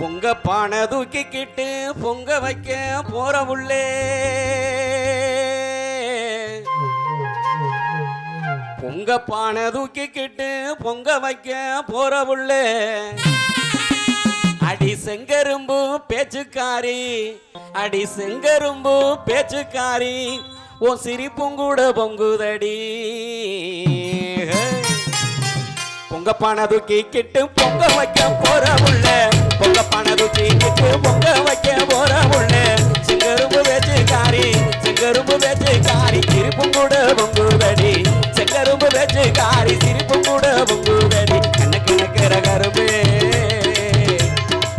பொங்க பானை தூக்கிக்கிட்டு பொங்க வைக்க போற உள்ளே. பொங்க பானை தூக்கிக்கிட்டு பொங்க வைக்க போற உள்ளே. அடி செங்கரும்பு பேச்சுக்காரி அடி செங்கரும்பு பேச்சுக்காரி ஓ சிரிப்பும் கூட பொங்குதடி. பொங்க பானை தூக்கிக்கிட்டு பொங்க வைக்க போற உள்ள. பொங்க பானை பொங்க வைக்க போற உள்ள செங்கரும்பு பேச்சுக்காரி செங்கரும்பு பேச்சுக்காரி சிரிப்பும் கூட பொங்குதடி. செங்கரும்பு பேச்சுக்காரி சிரிப்பும் கூட பொங்குதடி. கண்ணுக்கு நிக்கிற கரும்பு.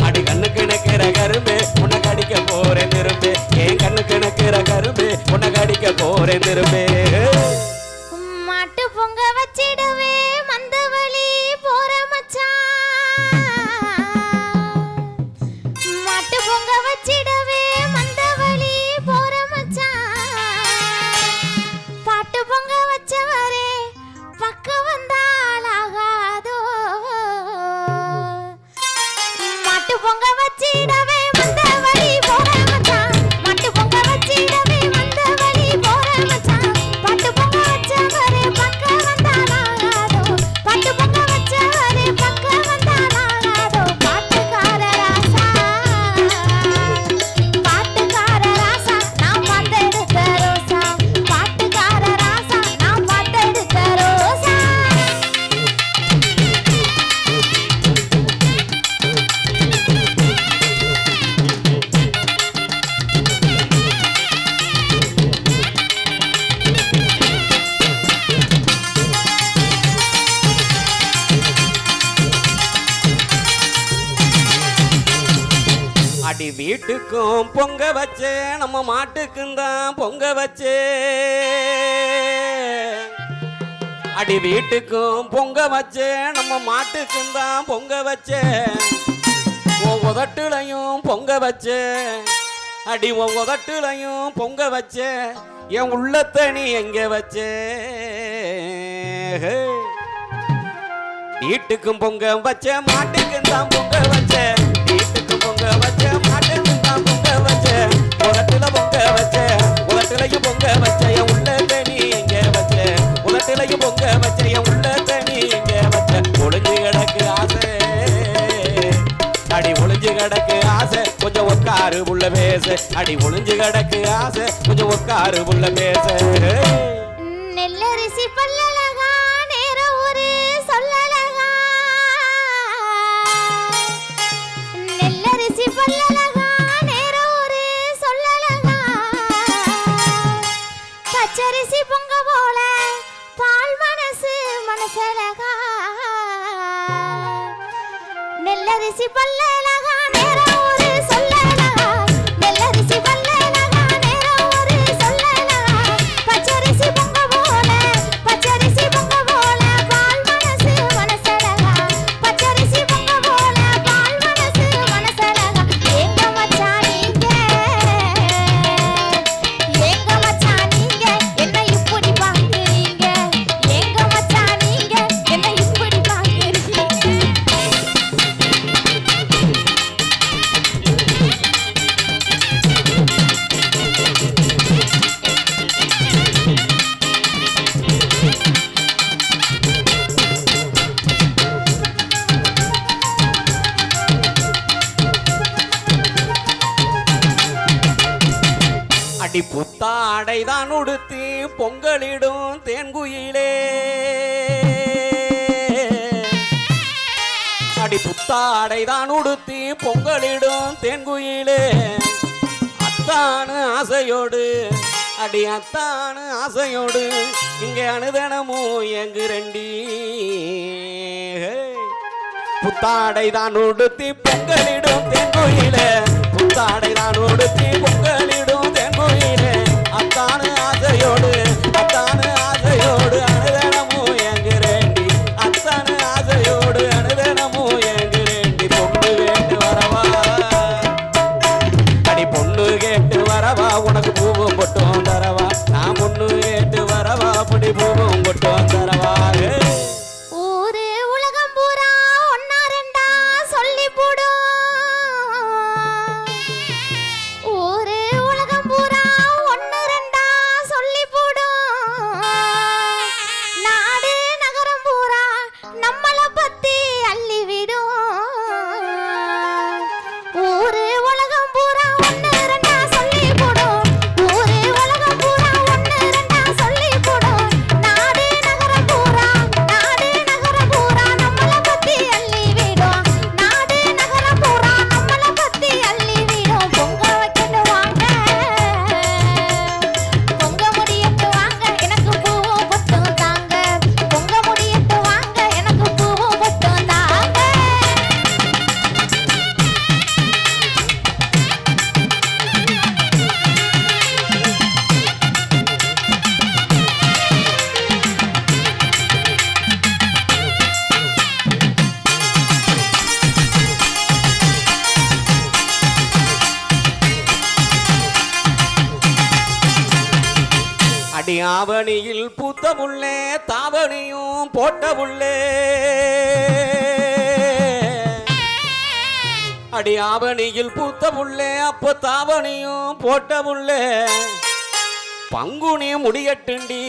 அடி கண்ணுக்கு நிக்கிற கரும்பு உன்னை கடிக்க போறேன் திரும்பு. என் கண்ணுக்கு நிக்கிற கரும்பு உன்னை கடிக்க போறேன் திரும்பு. வீட்டுக்கும் பொங்க வச்சே நம்ம மாட்டுக்கும் தான் பொங்க வச்சே. அடி வீட்டுக்கும் பொங்க வச்சே நம்ம மாட்டுக்கும் தான் பொங்க வச்சே. உன் உதட்டுலையும் பொங்க வச்சே. அடி உன் உதட்டுலையும் பொங்க வச்சே. என் உள்ளத்தை நீ எங்க வச்சே? வீட்டுக்கும் பொங்க வச்ச மாட்டுக்கும் தான் பொங்க வச்சே. உலகத்திலையும் பொங்க வச்ச என் உள்ள தனி எங்க வச்ச. உலகத்திலையும் பொங்க வச்ச என் உள்ள தனி எங்க வச்ச. ஒளிஞ்சு கிடக்கு ஆசை. அடி ஒளிஞ்சு கிடக்கு ஆசை. கொஞ்சம் உட்காரு உள்ள பேச. அடி ஒளிஞ்சு கிடக்கு ஆசை. கொஞ்சம் உட்காரு உள்ள பேச. பச்சரிசி போல பால் மனசு மனசலகா நெல்லரிசி பல்லல புத்தாடைதான் உடுத்தி பொங்கலிடும் தேன்குயிலே. அடி புத்தாடை தான் உடுத்தி பொங்கலிடும் தேன்குயிலே. அத்தானு ஆசையோடு அடி அத்தானு ஆசையோடு இங்கே அனுதனமும் எங்கு ரெண்டி புத்தாடை தான் உடுத்தி பொங்கலிடும் தென்கோயிலே. புத்தாடை தான் உடுத்தி பொங்கல் பூவும் பொட்டும் தாவணியில் பூத்த புள்ளே தாவணியும் போட்ட புள்ளே அடி ஆவணியில் பூத்த புள்ளே அப்போ தாவணியும் போட்ட புள்ளே பங்குனி முடியட்டுண்டி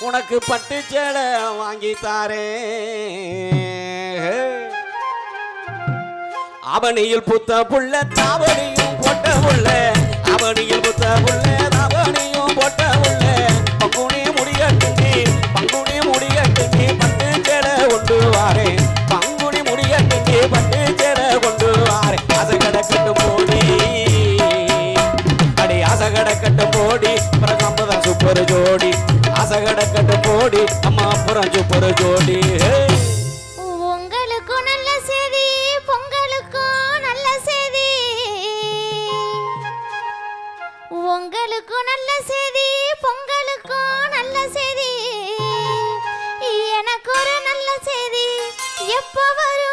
உனக்கு பட்டு சேலை வாங்கி அவனியில் புத்த புள்ள தாவணியும் போட்ட புள்ள அவனியில் புத்த புள்ள தாவணியும் போட்ட பங்குனி முடியட்டுண்டி பங்குனி முடியட்டுண்டி பட்டு சேலை கொண்டு வாரே. பங்குனி முடியட்டுண்டி பட்டு சேலை கொண்டு வாரே. அசை கிடக்கட்டும் போடி. அடி அசை கிடக்கட்டும் போடி. அப்புறம் அம்பதான் சூப்பர் ஜோடி. அசை கிடக்கட்டும் போடி. அம்மா அப்புறம் சூப்பர் ஜோடி. உங்களுக்கும் நல்ல செய்தி நல்ல செய்தி. எனக்கு ஒரு நல்ல செய்தி. எப்போ வரும்?